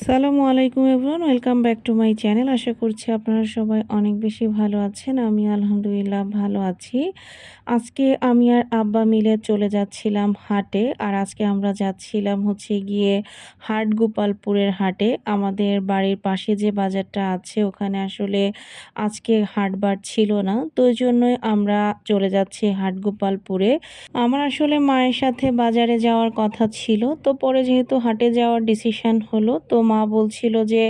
সালামু আলাইকুম everyone, welcome back to my channel. আশা করছি আপনারা সবাই অনেক বেশি ভালো আছেন। আমি আলহামদুলিল্লাহ ভালো আছি। আজকে আমি আর আব্বা মিলে চলে যাচ্ছিলাম হাটে, আর আজকে আমরা যাচ্ছিলাম হচ্ছে গিয়ে হাট গোপালপুরের হাটে। আমাদের বাড়ির পাশে যে বাজারটা আছে, ওখানে আসলে আজকে হাটবার ছিল না, তো জন্যই আমরা চলে যাচ্ছি হাট গোপালপুরে আমার আসলে মায়ের সাথে বাজারে যাওয়ার কথা ছিল, তো পরে যেহেতু হাটে যাওয়ার ডিসিশন হলো, তো মা বলছিল যে,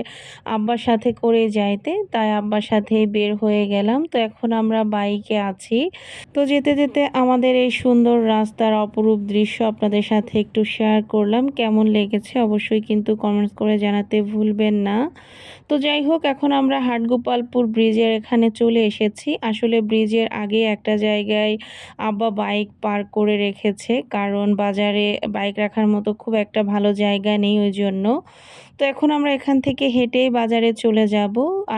আব্বার সাথে করে যাইতে। তাই আব্বার সাথেই বের হয়ে গেলাম। তো এখন আমরা বাইকে আছি। তো যেতে যেতে আমাদের এই সুন্দর রাস্তার অপরূপ দৃশ্য আপনাদের সাথে একটু শেয়ার করলাম। কেমন লেগেছে অবশ্যই কিন্তু কমেন্টস করে জানাতে ভুলবেন না। তো যাই হোক, এখন আমরা হাটগোপালপুর ব্রিজের এখানে চলে এসেছি। আসলে ব্রিজের আগে একটা জায়গায় আব্বা বাইক পার্ক করে রেখেছে। কারণ বাজারে বাইক রাখার মতো খুব একটা ভালো জায়গা নেই ওই জন্য। তো এখন আমরা এখান থেকে হেঁটে বাজারে চলে যাব।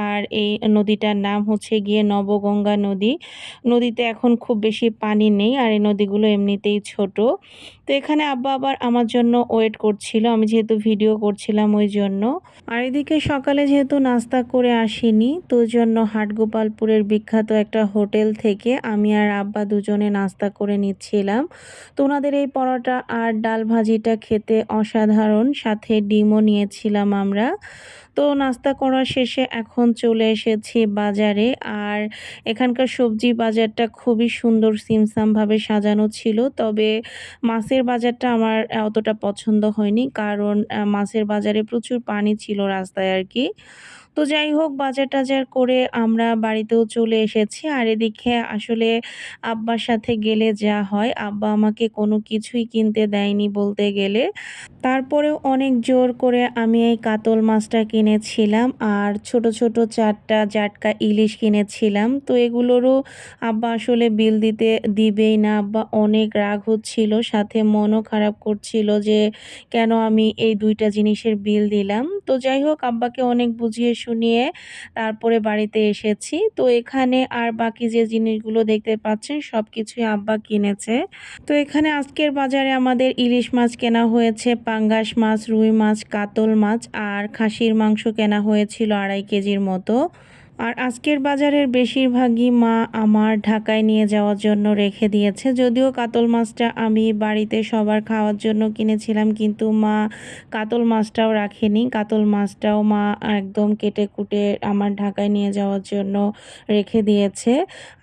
আর এই নদীটার নাম হচ্ছে গিয়ে নবগঙ্গা নদী। নদীতে এখন খুব বেশি পানি নেই আর এই নদীগুলো এমনিতেই ছোট। তো এখানে আব্বা আবার আমার জন্য ওয়েট করছিল, আমি যেহেতু ভিডিও করছিলাম ওই জন্য। আর এদিকে সকালে যেহেতু নাস্তা করে আসিনি, তো জন্য হাটগোপালপুরের বিখ্যাত একটা হোটেল থেকে আমি আর আব্বা দুজনে নাস্তা করে নিচ্ছিলাম। তো ওনাদের এই পরোটা আর ডাল ভাজিটা খেতে অসাধারণ, সাথে ডিমও নিয়েছিলাম। আমরা। তো নাস্তা করার শেষে এখন চলে এসেছি বাজারে। আর এখানকার সবজি বাজারটা খুবই সুন্দর, সিমসামভাবে সাজানো ছিল। তবে মাছের বাজারটা আমার অতটা পছন্দ হয়নি। কারণ মাছের বাজারে প্রচুর পানি ছিল রাস্তায় আর কি। তো যাই হোক বাজার টাজার করে আমরা বাড়িতেও চলে এসেছি। আর এদিকে আসলে আব্বার সাথে গেলে যা হয়, আব্বা আমাকে কোনো কিছুই কিনতে দেয়নি বলতে গেলে। তারপরেও অনেক জোর করে আমি এই কাতল মাছটা কিনেছিলাম আর ছোট ছোট চারটা জাটকা ইলিশ কিনেছিলাম। তো এগুলোরও আব্বা আসলে বিল দিতে দিবেই না। আব্বা অনেক রাগ হচ্ছিল, সাথে মনও খারাপ করছিল যে কেন আমি এই দুইটা জিনিসের বিল দিলাম। তো যাই হোক, আব্বাকে অনেক বুঝিয়ে শুনিয়ে তারপরে বাড়িতে এসেছি। তো এখানে আর বাকি যে জিনিসগুলো দেখতে পাচ্ছেন সব কিছুই আব্বা কিনেছে। তো এখানে আজকের বাজারে আমাদের ইলিশ মাছ কেনা হয়েছে, পাঙ্গাস মাছ, রুই মাছ, কাতল মাছ আর খাসির মাংস কেনা হয়েছিল আড়াই কেজির মতো। আর আজকের বাজারের বেশিরভাগই মা আমার ঢাকায় নিয়ে যাওয়ার জন্য রেখে দিয়েছে। যদিও কাতল মাছটা আমি বাড়িতে সবার খাওয়ার জন্য কিনেছিলাম, কিন্তু মা কাতল মাছটাও রাখেনি। কাতল মাছটাও মা একদম কেটে কুটে আমার ঢাকায় নিয়ে যাওয়ার জন্য রেখে দিয়েছে।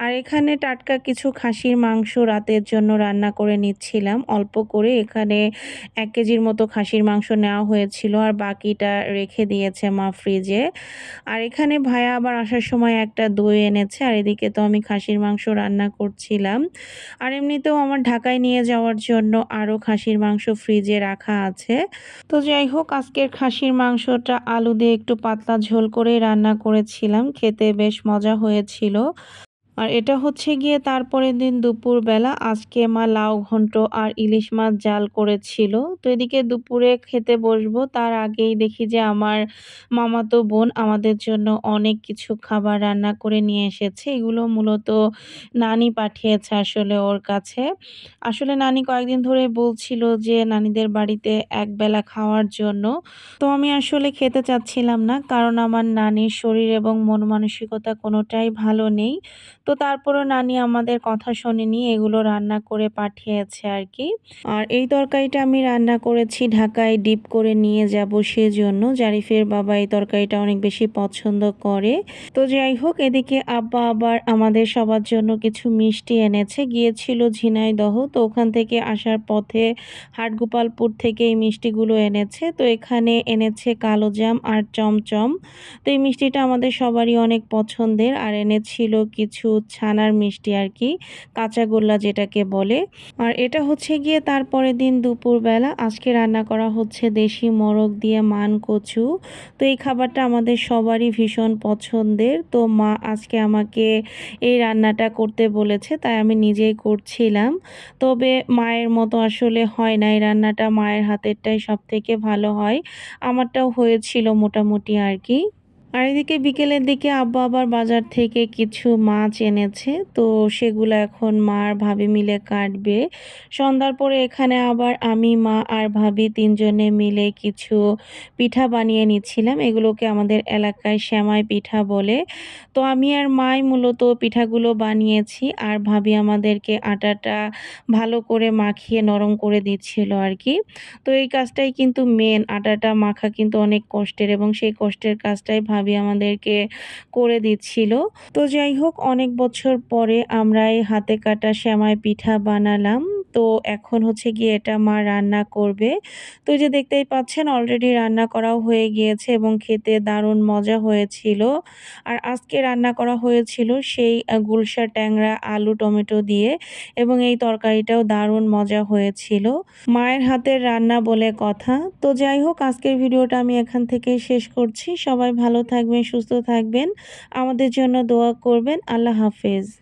আর এখানে টাটকা কিছু খাসির মাংস রাতের জন্য রান্না করে নিচ্ছিলাম। অল্প করে এখানে এক কেজির মতো খাসির মাংস নেওয়া হয়েছিল আর বাকিটা রেখে দিয়েছে মা ফ্রিজে। আর এখানে ভাইয়া আবার আসার সময় একটা দই এনেছে, আর এদিকে তো আমি খাসির মাংস রান্না করছিলাম। আর এমনিতেও আমার ঢাকায় নিয়ে যাওয়ার জন্য আরও খাসির মাংস ফ্রিজে রাখা আছে। তো যাই হোক, আজকের খাসির মাংসটা আলু দিয়ে একটু পাতলা ঝোল করে রান্না করেছিলাম, খেতে বেশ মজা হয়েছিল। আর এটা হচ্ছে গিয়ে তারপরের দিন দুপুরবেলা। আজকে মা লাউ ঘন্ট আর ইলিশ মাছ জাল করেছিল। তো এদিকে দুপুরে খেতে বসবো। তার আগেই দেখি যে আমার মামাতো বোন আমাদের জন্য অনেক কিছু খাবার রান্না করে নিয়ে এসেছে। এগুলো মূলত নানি পাঠিয়েছে আসলে ওর কাছে। আসলে নানি কয়েকদিন ধরে বলছিল যে নানিদের বাড়িতে একবেলা খাওয়ার জন্য। তো আমি আসলে খেতে চাচ্ছিলাম না। কারণ আমার নানির শরীর এবং মন মানসিকতা কোনোটাই ভালো নেই। তো তারপরও নানি আমাদের কথা শোনেনি, এগুলো রান্না করে পাঠিয়েছে আর কি। আর এই তরকারিটা আমি রান্না করেছি, ঢাকায় ডিপ করে নিয়ে যাব সেজন্য। জারিফের বাবা এই তরকারিটা অনেক বেশি পছন্দ করে। তো যাই হোক, এদিকে আব্বা আবার আমাদের সবার জন্য কিছু মিষ্টি এনেছে। গিয়েছিল ঝিনাইদহ, তো ওখান থেকে আসার পথে হাটগোপালপুর থেকে এই মিষ্টিগুলো এনেছে। তো এখানে এনেছে কালো জাম আর চমচম। তো এই মিষ্টিটা আমাদের সবারই অনেক পছন্দের। আর এনেছিল কিছু ছানার মিষ্টি আর কি, কাঁচা গোল্লা যেটাকে বলে। আর এটা হচ্ছে গিয়ে তারপরের দিন দুপুরবেলা। আজকে রান্না করা হচ্ছে দেশি মোরগ দিয়ে মান কচু। তো এই খাবারটা আমাদের সবারই ভীষণ পছন্দের। তো মা আজকে আমাকে এই রান্নাটা করতে বলেছে, তাই আমি নিজেই করছিলাম। তবে মায়ের মতো আসলে হয় না, এই রান্নাটা মায়ের হাতেরটাই সব থেকে ভালো হয়। আমারটাও হয়েছিল মোটামুটি আর কি। আর এদিকে বিকেলের দিকে আব্বা আবার বাজার থেকে কিছু মাছ এনেছে, তো সেগুলো এখন মা আর ভাবি মিলে কাটবে। সন্ধ্যার পরে এখানে আবার আমি, মা আর ভাবি তিনজনে মিলে কিছু পিঠা বানিয়ে নিচ্ছিলাম। এগুলোকে আমাদের এলাকায় শ্যামাই পিঠা বলে। তো আমি আর মাই মূলত পিঠাগুলো বানিয়েছি আর ভাবি আমাদেরকে আটাটা ভালো করে মাখিয়ে নরম করে দিচ্ছিল আর কি। তো এই কাজটাই কিন্তু মেন আটাটা মাখা কিন্তু অনেক কষ্টের এবং সেই কষ্টের কাজটাই ভাবি আমাদেরকে করে দিচ্ছিল। তো যাই হোক, অনেক বছর পরে আমরা এই হাতে কাটা শ্যামাই পিঠা বানালাম। তো এখন হচ্ছে গিয়ে এটা মা রান্না করবে। তো যে দেখতেই পাচ্ছেন অলরেডি রান্না করাও হয়ে গিয়েছে এবং খেতে দারুণ মজা হয়েছিল। আর আজকে রান্না করা হয়েছিল সেই গুলশা ট্যাংরা আলু টমেটো দিয়ে এবং এই তরকারিটাও দারুণ মজা হয়েছিল। মায়ের হাতের রান্না বলে কথা। তো যাই হোক, আজকের ভিডিওটা আমি এখান থেকে শেষ করছি। সবাই ভালো থাকবেন, সুস্থ থাকবেন। আমাদের জন্য দোয়া করবেন। আল্লাহ হাফেজ।